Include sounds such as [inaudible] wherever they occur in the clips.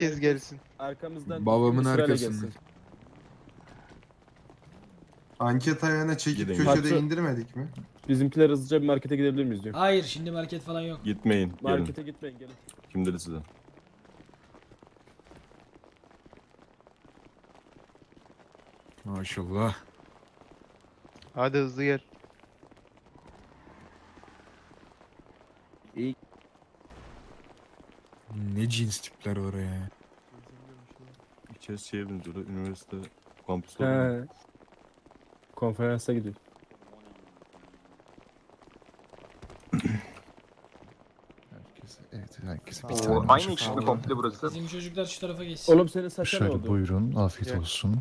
Herkes gelsin. Arkamızdan Babamın sırayla arkasında. gelsin. Anket ayağına çekip Gidin. köşede Patron- indirmedik mi? Bizimkiler hızlıca bir markete gidebilir miyiz diyor. Hayır şimdi market falan yok. Gitmeyin. Gelin. Markete gitmeyin gelin. Kim dedi size? Maşallah. Hadi hızlı gel. Ne cins tipler oraya. İçerisi şeye benziyor. da, Üniversite kampüsü. He. Konferansa gidiyor. Herkese, evet herkese bir tane aynı açık ekip mi komple burası? Bizim çocuklar şu tarafa geçsin. Oğlum senin saçın Şöyle oldu? buyurun afiyet Gel. olsun.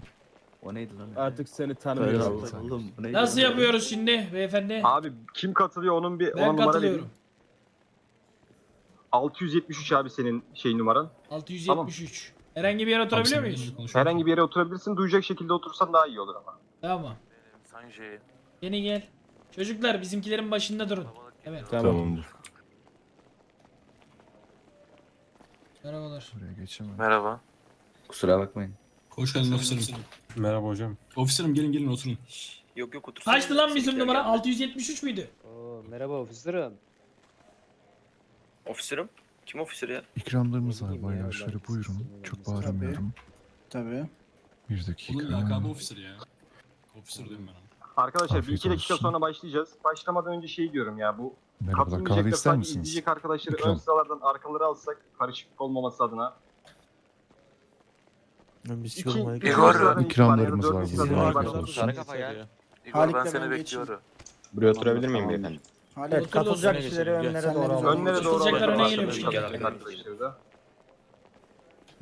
O neydi lan? Artık seni tanımıyorum. oldu. Oğlum, bu neydi Nasıl lan? yapıyoruz şimdi beyefendi? Abi kim katılıyor onun bir ben numara katılıyorum. Vereyim. 673 abi senin şey numaran. 673. Herhangi bir yere oturabiliyor muyuz? Herhangi bir yere oturabilirsin. Duyacak şekilde otursan daha iyi olur ama. Tamam. Yeni gel. Çocuklar bizimkilerin başında durun. Evet. Tamam. Tamamdır. Merhabalar. Buraya geçemem. Merhaba. Kusura bakmayın. Hoş geldin ofiserim. Merhaba hocam. Ofiserim gelin gelin oturun. Yok yok otur. Kaçtı lan bizim numara? 673 müydü? Oo, merhaba ofislerim. Ofisirim. Kim ofisir ya? İkramlarımız var baylar şöyle ben buyurun. Çok bağırmıyorum. Tabii. Bir dakika. Bunun lakabı ofisir ya. Ofisir diyorum ben ona. Arkadaşlar bir Afiyet iki dakika olsun. sonra başlayacağız. Başlamadan önce şey diyorum ya bu Merhabalar kahve ister misiniz? izleyecek arkadaşları ön sıralardan arkaları alsak karışıklık olmaması adına. İki, iki Igor. sıradan İkramlarımız itibaren var dördüncü burada, sıradan afiyet başlayalım. olsun. Sarı kafa ya. Igor Halik'le ben ben seni geçeyim. bekliyorum. Buraya oturabilir miyim beyefendi? Evet, katılacak kişileri önlere doğru alalım. Önlere doğru alalım. öne geliyor çünkü. Arkadaşlar da.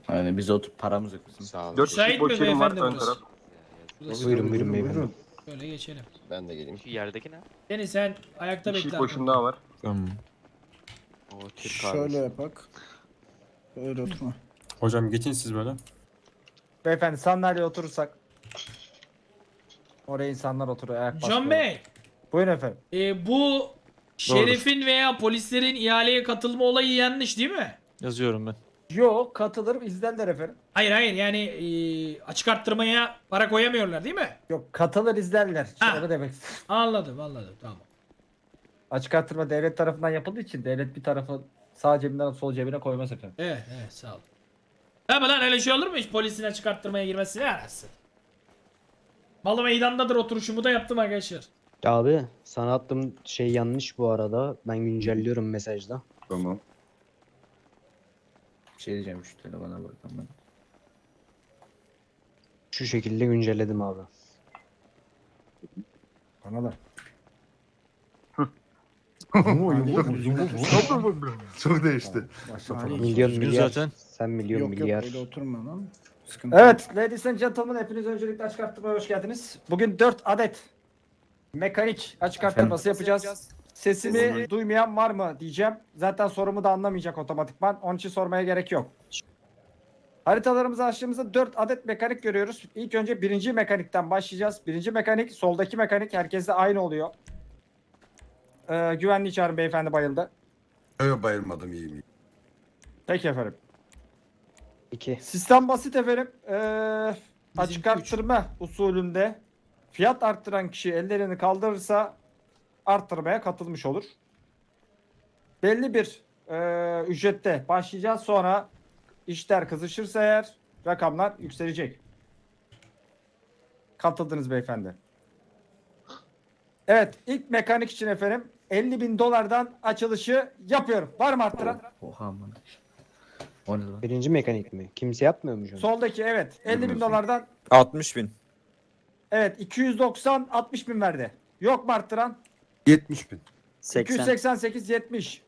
Yani biz oturup paramız yok bizim. Sağ ol. Dört kişilik Müsait mi boş yerim var beyefendi ön burası? taraf. Burası. Buyurun buyurun beyefendi. Şöyle geçelim. Ben de geleyim. Şu yerdeki ne? Seni sen ayakta Bir bekle. kişilik boşum daha var. Tamam. O Türk kahvesi. yapak. Öyle oturma. Hocam geçin siz böyle. Beyefendi sandalyeye oturursak. Oraya insanlar oturuyor ayak John Bey, Buyurun efendim. e, bu şerifin veya polislerin ihaleye katılma olayı yanlış değil mi? Yazıyorum ben. Yo katılırım izlerler efendim. Hayır hayır yani e, açık arttırmaya para koyamıyorlar değil mi? Yok katılır izlerler. Ha. Şöyle demek. Anladım anladım tamam. Açık artırma devlet tarafından yapıldığı için devlet bir tarafı sağ cebinden sol cebine koymaz efendim. Evet evet sağ ol. Tabi lan öyle şey olur mu hiç polisin açık arttırmaya girmesi ne arası? Malı meydandadır oturuşumu da yaptım arkadaşlar. Abi sana attığım şey yanlış bu arada. Ben güncelliyorum mesajda. Tamam. Bir şey diyeceğim şu telefona bakalım ben. Şu şekilde güncelledim abi. Bana da. [laughs] Çok değişti. Milyon milyar. zaten. Sen milyon milyar. oturma lan. Sıkıntı Evet, ladies and gentlemen hepiniz öncelikle açık arttırmaya hoş geldiniz. Bugün 4 adet mekanik açık arttırması yapacağız. Sesimi duymayan var mı diyeceğim. Zaten sorumu da anlamayacak otomatikman. Onun için sormaya gerek yok. Haritalarımızı açtığımızda 4 adet mekanik görüyoruz. İlk önce birinci mekanikten başlayacağız. Birinci mekanik, soldaki mekanik herkeste aynı oluyor. Ee, güvenliği çağırın beyefendi bayıldı. Yok bayılmadım iyiyim. iyiyim. Peki efendim. 2. Sistem basit efendim. Ee, açık arttırma usulünde fiyat arttıran kişi ellerini kaldırırsa arttırmaya katılmış olur. Belli bir ee, ücrette başlayacağız. Sonra işler kızışırsa eğer rakamlar yükselecek. Katıldınız beyefendi. Evet ilk mekanik için efendim 50 bin dolardan açılışı yapıyorum. Var mı arttıran? Oha aman. O ne lan? Birinci mekanik mi? Kimse yapmıyor mu Soldaki evet. 50 bin dolardan 60 bin. Evet 290 60 bin verdi. Yok mu arttıran? 70 bin. 288 70.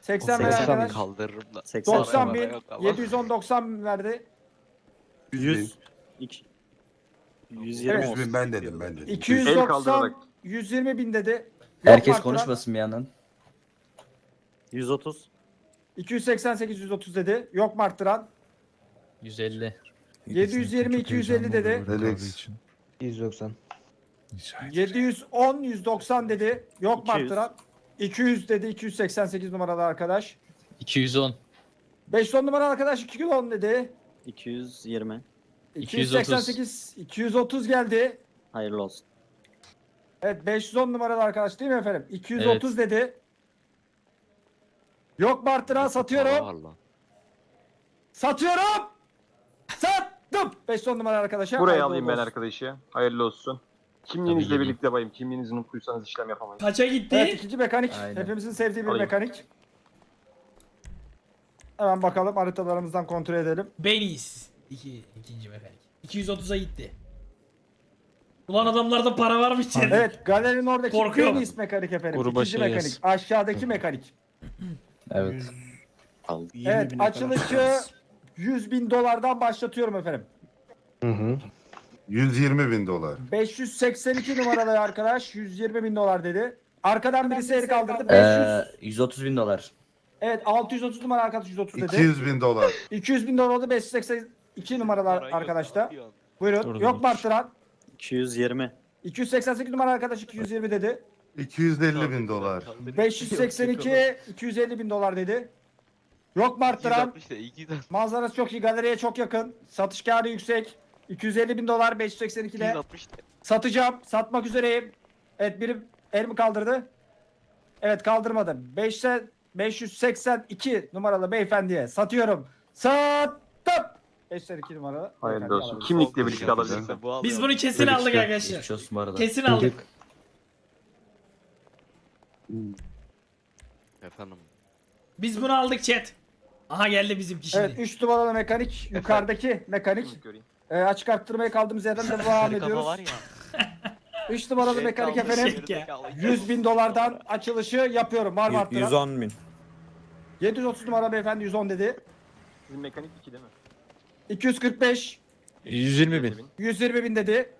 80 80 veren arkadaş. kaldırırım da. 90 bin. 710 90 bin verdi. 100 bin. 120 Evet. 100 bin ben dedim ben dedim. 290 kaldırarak. 120 bin dedi. Yok Herkes arttıran? konuşmasın bir yandan. 130. 288 130 dedi. Yok mu arttıran? 150. 720, Çok 250 heyecanlı dedi. Relax. için. 190. Rica ederim. 710 190 dedi. Yok mu 200. arttıran? 200 dedi 288 numaralı arkadaş. 210. 510 numara arkadaş 2 kilo 10 dedi. 220. 288, 230 geldi. Hayırlı olsun. Evet 510 numaralı arkadaş değil mi efendim? 230 dedi. Yok mu arttıran satıyorum. Satıyorum. Sattım. 510 numara arkadaşa. Buraya Hayırlı alayım ben olsun. arkadaşı. Hayırlı olsun. Kimliğinizle birlikte bayım. Kimliğinizi unuttuysanız işlem yapamayız. Kaça gitti? Evet ikinci mekanik. Aynen. Hepimizin sevdiği bir Alayım. mekanik. Hemen bakalım haritalarımızdan kontrol edelim. Beniz. İki, ikinci mekanik. 230'a gitti. Ulan adamlarda para varmış içeride. Evet galerinin oradaki Korkuyorum. Deniz mekanik efendim. Gruba İkinci şey mekanik. yaz. Aşağıdaki mekanik. [clears throat] Evet. Evet açılışı 100 bin dolardan başlatıyorum efendim. 120 bin dolar. 582 numaralı arkadaş 120 bin dolar dedi. Arkadan birisi el kaldırdı. 500. Ee, 130 bin dolar. Evet 630 numara arkadaş 130 dedi. 200 bin dolar. 200 bin dolar oldu 582 numaralı arkadaşta. Buyurun. Dur, Yok mu arttıran? 220. 288 numara arkadaş 220 dedi. 250 bin dolar. 582 250 bin dolar dedi. Yok mu arttıran? Manzarası çok iyi. Galeriye çok yakın. Satış karı yüksek. 250 bin dolar 582 ile. Satacağım. Satmak üzereyim. Evet biri el mi kaldırdı? Evet kaldırmadı. 5'te 582 numaralı beyefendiye satıyorum. Sattım. 582 numaralı. Hayırlı olsun. alabiliriz. Kimlikle birlikte alabilirsin. Biz bunu kesin aldık arkadaşlar. Geçmiş olsun bu arada. Kesin aldık. Efendim. Biz bunu aldık chat. Aha geldi bizimki şimdi. Evet 3 numaralı mekanik [laughs] yukarıdaki mekanik. Göreyim. E, açık arttırmaya kaldığımız yerden devam ediyoruz. 3 [laughs] numaralı mekanik efendim. Şey ya. 100 bin dolardan açılışı yapıyorum. Var mı arttıran? 110 bin. 730 numara beyefendi 110 dedi. Sizin mekanik 2 değil mi? 245 120 bin. 120 bin dedi.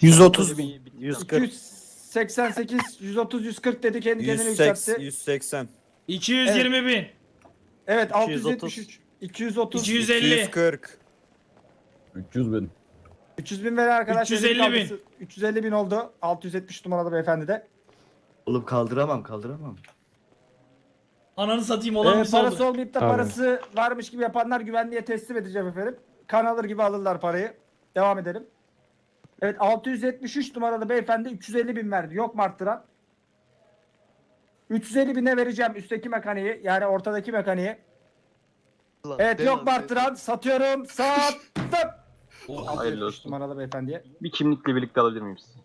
130 bin. 140. 288 130 140 dedi kendi kendine 180. yükseltti. 180. 220 bin. Evet 230. 673 230 250. 240. 300 bin. 300 bin veren arkadaş 350 bin. kaldırsı- 350 bin oldu. 670 numaralı beyefendi de. Oğlum kaldıramam kaldıramam. Ananı satayım olan Ee, bir parası oldu. olmayıp da Abi. parası varmış gibi yapanlar güvenliğe teslim edeceğim efendim. Kan alır gibi alırlar parayı. Devam edelim. Evet 673 numaralı beyefendi 350 bin verdi. Yok mu arttıran? 350 bine vereceğim üstteki mekaniği yani ortadaki mekaniği. Evet yok arttıran? Satıyorum. [laughs] Sattım. Hayırlı 673 olsun. numaralı beyefendiye. Bir kimlikle birlikte alabilir miyim sizi?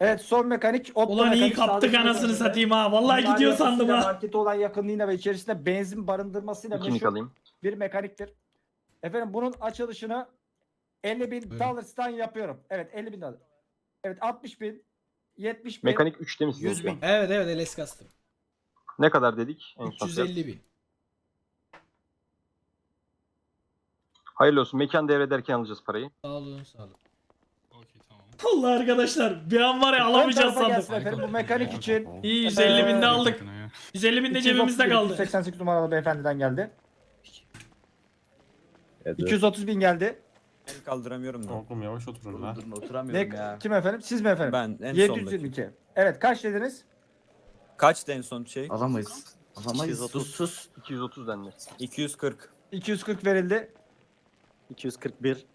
Evet son mekanik. Opto Ulan iyi mekanik, kaptık sağdaki anasını satayım ha. Vallahi Bunlar gidiyor sandım ha. Markete olan yakınlığıyla ve içerisinde benzin barındırmasıyla Bir kimlik meşhur alayım. bir mekaniktir. Efendim bunun açılışını 50 bin dollars'tan yapıyorum. Evet 50 bin dolar. Evet 60 bin. 70 bin. Mekanik 3'te mi sizin? 100 bin. Evet evet LS Custom. Ne kadar dedik? En son fiyat. 350 bin. Hayırlı olsun. Mekan devrederken alacağız parayı. Sağ olun sağ olun. Okey tamam. Allah arkadaşlar bir an var ya alamayacağız sandım. efendim bu mekanik için. İyi 150 bin de Ee, aldık. 150 bin de cebimizde 231, kaldı. 288 numaralı beyefendiden geldi. 230 bin geldi. El kaldıramıyorum da. Oğlum yavaş oturun. Durun Ne, oturamıyorum ya. kim efendim? Siz mi efendim? Ben en sondaki. 722. Evet kaç dediniz? Kaçtı en son şey? Alamayız. Alamayız. 230. Sus sus. 230 dendi. 240. 240 verildi. 241.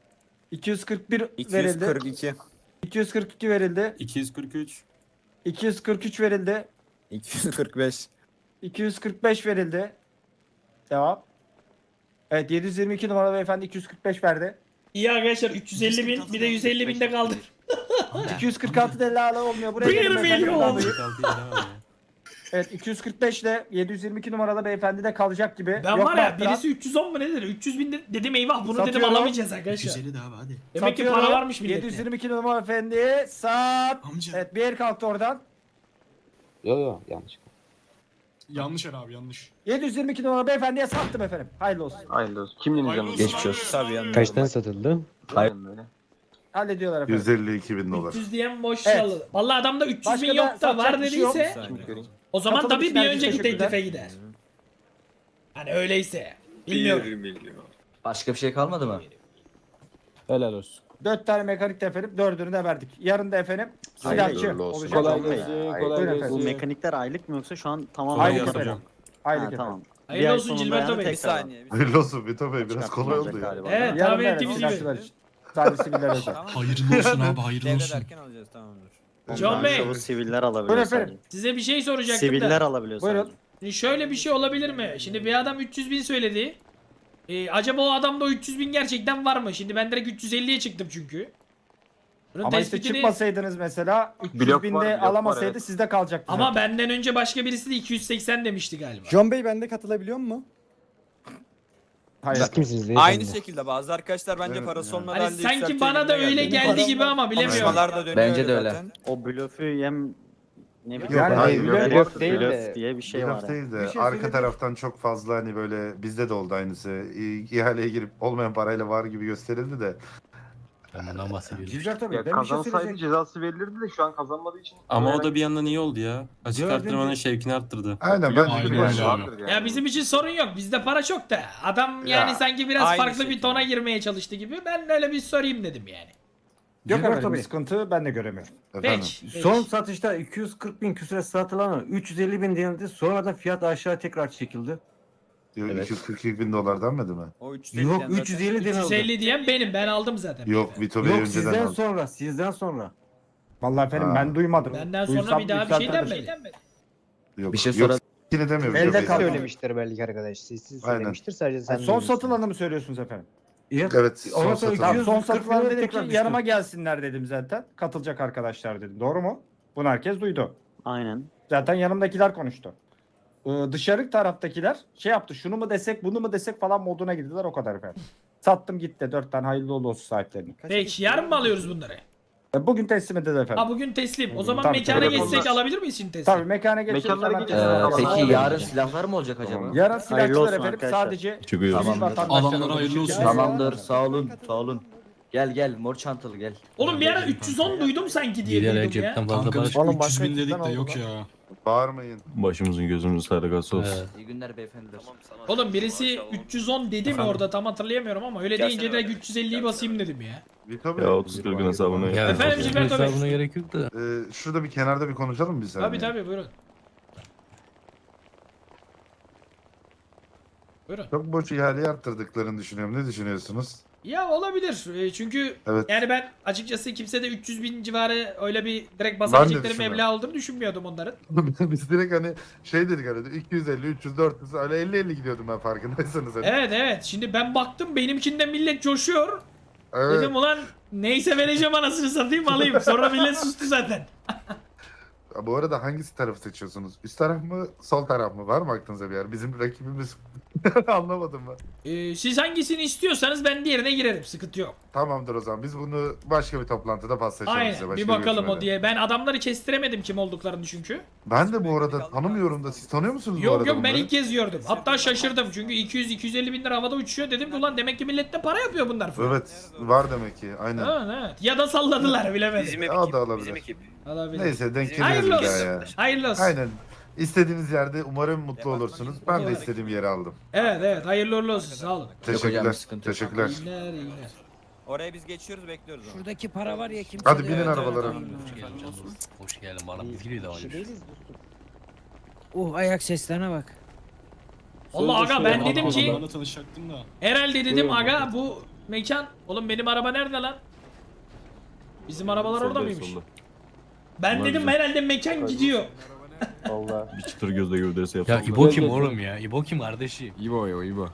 241 verildi. 242. 242 verildi. 243. 243 verildi. 245. 245 verildi. Devam. Evet 722 numaralı beyefendi 245 verdi. İyi arkadaşlar 350 bin bir de 150 bin de kaldı. 246 [laughs] delala olmuyor. Buraya Bir gelin beyefendi, milyon. buradan duyun. 46 edemem ya. Evet 245 ile 722 numaralı beyefendi de kalacak gibi. Ben Yok var ya birisi 310 mu ne dedi? 300 bin de, dedim eyvah bunu dedim Satıyorum. alamayacağız arkadaşlar. 250 de abi hadi. Demek ki Satıyorum. para varmış millette. 722 numaralı beyefendi sat. Amca. Evet bir el kalktı oradan. Yo yo yanlış. Yanlış her abi yanlış. 722 numaralı beyefendiye sattım efendim. Hayırlı olsun. Hayırlı olsun. Kimliğinizi Hayırlı yanınızda. olsun Geçmiş olsun. Tabii yanında. Kaçtan satıldı? Hayır. Böyle. Hallediyorlar efendim. 152 bin dolar. 300 diyen boş Evet. yalı. Vallahi adamda 300 Başka bin da yok da var bir şey yok. dediyse göreyim. o zaman Katılım tabii için bir herkese önceki teşekkürler. teklife gider. Hani öyleyse. Bilmiyorum. Başka bir şey kalmadı mı? Helal olsun. 4 tane mekanik de efendim. Dördünü de verdik. Yarın da efendim Hayırlı silahçı olsun. olacak. Kolay Buyurun gelsin. Buyurun Kolay efendim. Bu gelsin. mekanikler aylık mı yoksa şu an tamam Kolay Aylık gelsin efendim. hocam. Aylık Ha, efendim. tamam. Hayırlı ay olsun sonunda Gilberto yani Bey. tek- Bir saniye. Hayırlı olsun Vito Bey biraz Çıkartma kolay olacak oldu ya. galiba. Evet Yarın tahmin evet, ettiğimiz gibi. silahçılar için. Sadece siviller özel. Hayırlı olsun abi hayırlı olsun. alacağız tamamdır. Ondan Bey. Bu siviller alabiliyor Buyurun sadece. efendim. Size bir şey soracaktım Siviller da. alabiliyor Buyurun. sadece. Şimdi şöyle bir şey olabilir mi? Şimdi bir adam 300 bin söyledi. Ee, acaba o adamda o 300 bin gerçekten var mı? Şimdi ben direkt 350'ye çıktım çünkü. Bunun Ama işte tespitini... çıkmasaydınız mesela 300 Blok var, binde blok var, alamasaydı evet. sizde kalacaktı. Ama zaten. benden önce başka birisi de 280 demişti galiba. John Bey ben de katılabiliyor mu? Hayır. Aynı şekilde bazı arkadaşlar bence Evet, parası yani. olmadan Hani sanki bana da öyle geldi gibi ama bilemiyorum. Konuşmalar da dönüyor Bence de öyle öyle. zaten. O blöfü yem ne bileyim. Yani hayır, blöf blöf değil de- diye bir şey Bir var. ya. değil de Bir şey arka taraftan çok fazla hani böyle bizde de oldu aynısı. İ- İhaleye girip olmayan parayla var gibi gösterildi de. Ben bundan bahsediyorum. Bey Ya ben bir şey kazansaydı cezası verilirdi de şu an kazanmadığı için. Ama o da bir yandan iyi oldu ya. Açık Gördün arttırmanın mü? şevkini arttırdı. Aynen ben Aynen de öyle abi. Vardır yani. Ya bizim için sorun yok. Bizde para çok da. Adam Ya, yani sanki biraz aynı farklı bir şekilde. tona girmeye çalıştı gibi. Ben öyle bir sorayım dedim yani. Yok Gilberto efendim Bey. sıkıntı ben de göremiyorum. Efendim. Peki. Son satışta 240 bin küsure satılan 350 bin denildi. Sonradan fiyat aşağı tekrar çekildi. Yok, Evet. 242 bin dolar denmedi mi? O Yok 350 denildi. 350 diyen benim. Ben aldım zaten. Yok Vito Bey Yok önceden sizden aldı. sonra sizden sonra. Vallahi efendim Ha. ben duymadım. Benden sonra Duysam bir daha bir şey yükseltirdim. denmedi. Yok, Bir şey yok, sonra- Yine demiyor Vito Elde Bey. kalıyor. söylemiştir belki arkadaş. Sessiz Aynen. söylemiştir sadece sen Yani son duyuyorsun. satılanı mı söylüyorsunuz efendim? Evet. Evet Ondan son sonra satılan. Tamam, son 240 satılan ki düştü. yanıma gelsinler dedim zaten. Katılacak arkadaşlar dedim. Doğru mu? Bunu herkes duydu. Aynen. Zaten yanımdakiler konuştu. Ee, dışarı taraftakiler şey yaptı. Şunu mu desek bunu mu desek falan moduna girdiler o kadar efendim. Sattım gitti. Dört tane hayırlı uğurlu olsun sahiplerine. Peki yarın mı alıyoruz bunları? E, Bugün teslim edildi efendim. Ha bugün teslim. O zaman Tabii, mekana tabii. geçsek alabilir miyiz şimdi teslim? Tabii mekana geçeceğiz. Mekanlara hemen Ee, peki Tamam. silahlar mı olacak acaba? Yarın Hayırlı silahçılar olsun efendim arkadaşlar. sadece Çıkıyor. sivil vatandaşlar Adamlara hayırlı olsun. Tamamdır. sağ olun sağ olun. Gel gel mor çantalı gel. Oğlum bir ara 310 duydum sanki diye Gider duydum ya. cepten fazla Kanka para. Oğlum 300 başka bin dedik de yok ya. Bağırmayın. Başımızın gözümüzün sargası olsun. Evet. İyi günler beyefendiler. Oğlum birisi 310 dedi mi Efendim? orada tam hatırlayamıyorum ama öyle deyince direkt 350'yi basayım dedim ya. Vito Bey. Ya 30 40'ın hesabını Ya, yap. Efendim, Gilberto Bey. hesabına gerek yok da. Ee, şurada bir kenarda bir konuşalım mı biz seninle? Tabii tabii buyurun. Buyurun. Çok boş ihaleyi arttırdıklarını düşünüyorum. Ne düşünüyorsunuz? Ya olabilir. E, Çünkü Evet. yani ben açıkçası kimse de 300 bin civarı öyle bir direkt basabilecekleri düşünmüyorum. meblağ olduğunu düşünmüyordum onların. [laughs] Biz direkt hani şey dedik hani 250, 300, 400 öyle 50-50 gidiyordum ben farkındaysanız. Hani. Evet evet. Şimdi ben baktım benimkinde millet coşuyor. Evet. Dedim ulan neyse vereceğim anasını satayım alayım. Sonra millet sustu zaten. [laughs] Bu arada hangisi tarafı seçiyorsunuz? Üst taraf mı, sol taraf mı? Var mı aklınıza bir yer? Bizim rakibimiz [laughs] anlamadım ben. E, siz hangisini istiyorsanız ben diğerine girerim. Sıkıntı yok. Tamamdır o zaman. Biz bunu başka bir toplantıda paslaşalım size. Aynen. Başka Bir bakalım o diye. Ben adamları kestiremedim kim olduklarını çünkü. Ben de bu arada tanımıyorum da siz tanıyor musunuz bu Yok arada yok ben bunları? ilk kez gördüm. Hatta şaşırdım çünkü 200-250 bin lira havada uçuyor dedim ki ulan demek ki millette para yapıyor bunlar falan. Evet var demek ki aynen. Evet, evet. Ya da salladılar bilemedim. O da olabilir. Olabilir. Neyse denk Hayırlı geliriz olsun. ya. ya. Hayırlı olsun. Aynen. İstediğiniz yerde umarım mutlu olursunuz. Ben de istediğim yeri aldım. Evet evet hayırlı uğurlu olsun sağ olun. Teşekkürler. sıkıntı yok. Teşekkürler. İyi günler iyi günler. Oraya biz geçiyoruz bekliyoruz onu. Şuradaki para var ya kimse Hadi binin Evet, arabalara. evet, Hoş geldin canım. Hoş geldin bana bilgi de var. Uh ayak seslerine bak. Allah aga ben dedim ki tanışacaktım da. herhalde dedim aga bu mekan oğlum benim araba nerede lan? Bizim arabalar orada mıymış? Ben dedim herhalde mekan gidiyor. Bir çıtır gözle gövdesi Ya yapalım. İbo kim oğlum ya? İbo kim kardeşim? İbo o İbo.